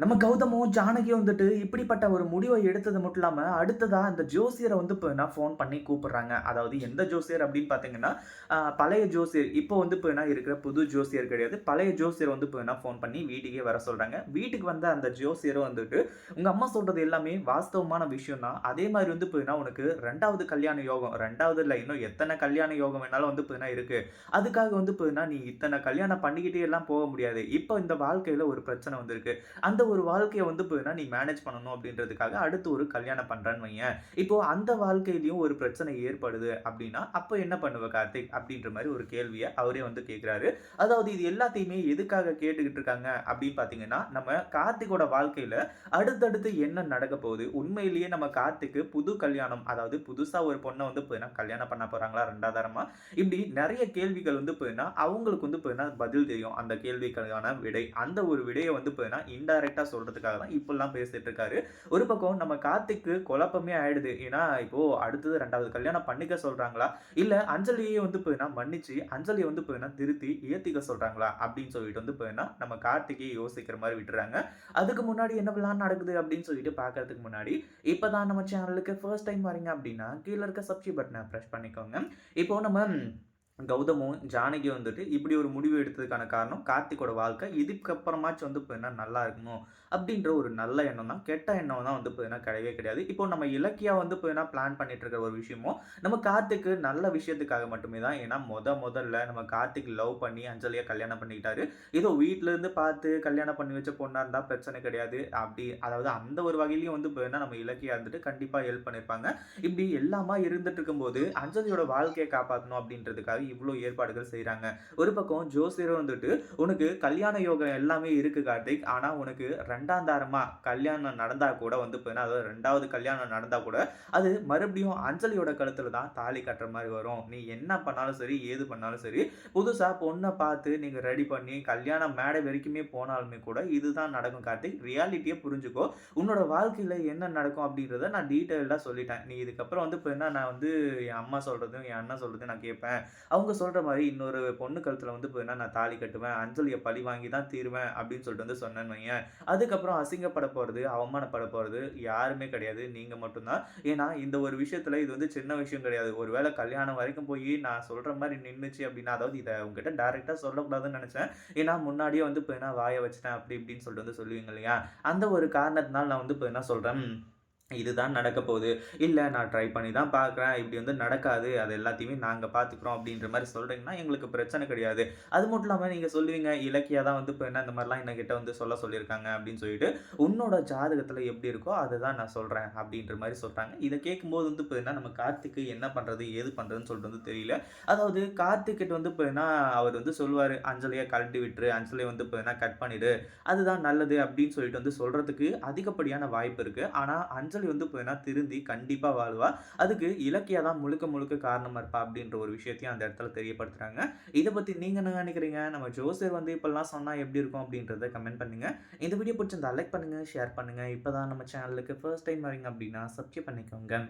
நம்ம கௌதமும் ஜானகியும் வந்துட்டு இப்படிப்பட்ட ஒரு முடிவை எடுத்தது மட்டும் இல்லாமல் அடுத்ததா அந்த ஜோசியரை வந்து இப்போ என்ன ஃபோன் பண்ணி கூப்பிடுறாங்க. அதாவது எந்த ஜோசியர் அப்படின்னு பார்த்தீங்கன்னா பழைய ஜோசியர். இப்போ வந்து இப்போ என்ன இருக்கிற புது ஜோசியர் கிடையாது. பழைய ஜோசியர் வந்து இப்போ என்ன ஃபோன் பண்ணி வீட்டுக்கே வர சொல்கிறாங்க வீட்டுக்கு வந்த அந்த ஜோசியரும் வந்துட்டு உங்கள் அம்மா சொல்கிறது எல்லாமே வாஸ்தவமான விஷயம் தான் அதே மாதிரி வந்து இப்போ என்ன உனக்கு ரெண்டாவது கல்யாண யோகம் ரெண்டாவது இல்லை இன்னும் எத்தனை கல்யாண யோகம் வேணாலும் வந்து இப்போ என்ன இருக்குது அதுக்காக வந்து இப்போ என்ன நீ இத்தனை கல்யாணம் பண்ணிக்கிட்டே எல்லாம் போக முடியாது. இப்போ இந்த வாழ்க்கையில் ஒரு பிரச்சனை வந்திருக்கு. அந்த ஒரு வாழ்க்கையை வந்து போயினா நீ மேனேஜ் பண்ணணும் அப்படின்றதுக்காக அடுத்து ஒரு கல்யாணம் பண்ணுறான்னு வையேன். இப்போது அந்த வாழ்க்கையிலையும் ஒரு பிரச்சனை ஏற்படுது அப்படின்னா அப்போ என்ன பண்ணுவ கார்த்திக்? அப்படின்ற மாதிரி ஒரு கேள்வியை அவரே வந்து கேட்குறாரு அதாவது இது எல்லாத்தையுமே எதுக்காக கேட்டுக்கிட்டு இருக்காங்க அப்படின்னு பார்த்தீங்கன்னா நம்ம கார்த்திகோட வாழ்க்கையில் அடுத்தடுத்து என்ன நடக்க போகுது? உண்மையிலேயே நம்ம கார்த்திக்கு புது கல்யாணம் அதாவது புதுசாக ஒரு பொண்ணை வந்து போயினா கல்யாணம் பண்ண போகிறாங்களா ரெண்டாதாரமாக இப்படி நிறைய கேள்விகள் வந்து போயினா அவங்களுக்கு வந்து போயினா பதில் தெரியும். அந்த கேள்விக்கான விடை அந்த ஒரு விடையை வந்து போயினா இன்டைரக்டா சொல்றதுக்காக தான் இப்போல்லாம் பேசிட்டு இருக்காரு. ஒரு பக்கம் நம்ம கார்த்திக்கு குழப்பமே ஆயிடுது. ஏன்னா இப்போது அடுத்தது ரெண்டாவது கல்யாணம் பண்ணிக்க சொல்கிறாங்களா இல்லை அஞ்சலியை வந்து போயினா மன்னிச்சு அஞ்சலியை வந்து போயினா திருத்தி ஏற்றிக்க சொல்கிறாங்களா அப்படின்னு சொல்லிட்டு வந்து போயினா நம்ம கார்த்திகை யோசிக்கிற மாதிரி விட்டுறாங்க. அதுக்கு முன்னாடி என்ன பிளான் நடக்குது அப்படின்னு சொல்லிட்டு பார்க்கறதுக்கு முன்னாடி இப்போ தான் நம்ம சேனலுக்கு ஃபர்ஸ்ட் டைம் வரீங்க அப்படின்னா கீழே இருக்க சப்ஸ்கிரைப் பட்டனை ப்ரெஸ் பண்ணிக்கோங்க. இப்போ நம்ம கௌதமும் ஜானகி வந்துட்டு இப்படி ஒரு முடிவு எடுத்ததுக்கான காரணம் கார்த்திகோட வாழ்க்கை. இதுக்கப்புறமாச்சும் வந்து இப்போ என்ன நல்லா இருக்கணும் அப்படின்ற ஒரு நல்ல எண்ணம் தான். கெட்ட எண்ணம் தான் வந்து இப்போ என்ன கிடையவே கிடையாது. இப்போ நம்ம இலக்கியா வந்து இப்போ பிளான் பண்ணிட்டு இருக்கிற ஒரு விஷயமும் நம்ம கார்த்திக்கு நல்ல விஷயத்துக்காக மட்டுமே தான். ஏன்னா முத முதல்ல நம்ம கார்த்திக் லவ் பண்ணி அஞ்சலியை கல்யாணம் பண்ணிக்கிட்டாரு. ஏதோ வீட்டிலேருந்து இருந்து பார்த்து கல்யாணம் பண்ணி வச்ச பொண்ணா இருந்தால் பிரச்சனை கிடையாது. அப்படி அதாவது அந்த ஒரு வகையிலையும் வந்து இப்போ நம்ம இலக்கியா இருந்துட்டு கண்டிப்பா ஹெல்ப் பண்ணியிருப்பாங்க இப்படி எல்லாமா இருந்துட்டு இருக்கும்போது அஞ்சலியோட வாழ்க்கையை காப்பாற்றணும் அப்படின்றதுக்காக இவ்வளோ ஏற்பாடுகள் செய்கிறாங்க ஒரு பக்கம் ஜோசியர் வந்துட்டு உனக்கு கல்யாண யோகம் எல்லாமே இருக்குது கார்த்திக். ஆனால் உனக்கு ரெண்டாம் தாரமாக கல்யாணம் நடந்தால் கூட வந்து போயினா அதாவது ரெண்டாவது கல்யாணம் நடந்தால் கூட அது மறுபடியும் அஞ்சலியோட கழுத்தில் தான் தாலி கட்டுற மாதிரி வரும். நீ என்ன பண்ணாலும் சரி ஏது பண்ணாலும் சரி புதுசாக பொண்ணை பார்த்து நீங்கள் ரெடி பண்ணி கல்யாணம் மேடை வரைக்குமே போனாலுமே கூட இதுதான் நடக்கும் கார்த்திக். ரியாலிட்டியை புரிஞ்சுக்கோ. உன்னோட வாழ்க்கையில் என்ன நடக்கும் அப்படின்றத நான் டீட்டெயிலாக சொல்லிட்டேன். நீ இதுக்கப்புறம் வந்து இப்போ என்ன நான் வந்து என் அம்மா சொல்கிறதும் என் அண்ணன் சொல்கிறதும் நான் கேட்பேன். அவங்க அவங்க சொல்கிற மாதிரி இன்னொரு பொண்ணு கழுத்தில் வந்து இப்போ என்ன நான் தாலி கட்டுவேன் அஞ்சலியை பழி வாங்கி தான் தீருவேன் அப்படின்னு சொல்லிட்டு வந்து சொன்னேன்னு வையேன் அதுக்கப்புறம் அசிங்கப்பட போகிறது அவமானப்பட போகிறது யாருமே கிடையாது. நீங்கள் மட்டும்தான் ஏன்னா இந்த ஒரு விஷயத்துல இது வந்து சின்ன விஷயம் கிடையாது. ஒரு வேளை கல்யாணம் வரைக்கும் போய் நான் சொல்கிற மாதிரி நின்றுச்சு அப்படின்னா அதாவது இதை உங்ககிட்ட டேரெக்டாக சொல்லக்கூடாதுன்னு நினச்சேன். ஏன்னா முன்னாடியே வந்து இப்போ என்ன வாயை வச்சுட்டேன் அப்படி இப்படின்னு சொல்லிட்டு வந்து சொல்லுவீங்க இல்லையா? அந்த ஒரு காரணத்தினால நான் வந்து இப்போ என்ன சொல்கிறேன் இதுதான் நடக்க போகுது. இல்லை நான் ட்ரை பண்ணி தான் பார்க்குறேன். இப்படி வந்து நடக்காது. அது எல்லாத்தையுமே நாங்கள் பார்த்துக்குறோம் அப்படின்ற மாதிரி சொல்கிறீங்கன்னா எங்களுக்கு பிரச்சனை கிடையாது. அது மட்டும் இல்லாமல் நீங்கள் சொல்லுவீங்க இலக்கியா தான் வந்து இப்போ என்ன இந்த மாதிரிலாம் என்கிட்ட வந்து சொல்ல சொல்லியிருக்காங்க அப்படின்னு சொல்லிட்டு உன்னோட ஜாதகத்தில் எப்படி இருக்கோ அதை தான் நான் சொல்கிறேன் அப்படின்ற மாதிரி சொல்கிறாங்க இதை கேட்கும்போது வந்து இப்போ என்ன நம்ம கார்த்திக்கு என்ன பண்ணுறது ஏது பண்ணுறதுன்னு சொல்லிட்டு வந்து தெரியல. அதாவது கார்த்திக்கிட்ட வந்து இப்போ என்ன அவர் வந்து சொல்லுவார் அஞ்சலியை கழட்டி விட்டுரு அஞ்சலியை வந்து இப்போ என்ன கட் பண்ணிடு அதுதான் நல்லது அப்படின்னு சொல்லிட்டு வந்து சொல்கிறதுக்கு அதிகப்படியான வாய்ப்பு இருக்குது ஆனால் அஞ்சலி வந்து போயின்னா திருந்தி கண்டிப்பாக வாழ்வா. அதுக்கு இலக்கியா தான் முழுக்க முழுக்க காரணமாக இருப்பா அப்படின்ற ஒரு விஷயத்தையும் அந்த இடத்துல தெரியப்படுத்துகிறாங்க இதை பற்றி நீங்கள் என்ன நினைக்கிறீங்க? நம்ம ஜோசியர் வந்து இப்போல்லாம் சொன்னால் எப்படி இருக்கும் அப்படின்றத கமெண்ட் பண்ணுங்கள் இந்த வீடியோ பிடிச்சிருந்தா லைக் பண்ணுங்கள் ஷேர் பண்ணுங்கள் இப்போ தான் நம்ம சேனலுக்கு ஃபர்ஸ்ட் டைம் வரீங்க அப்படின்னா சப்ஸ்கிரைப் பண்ணிக்கோங்க.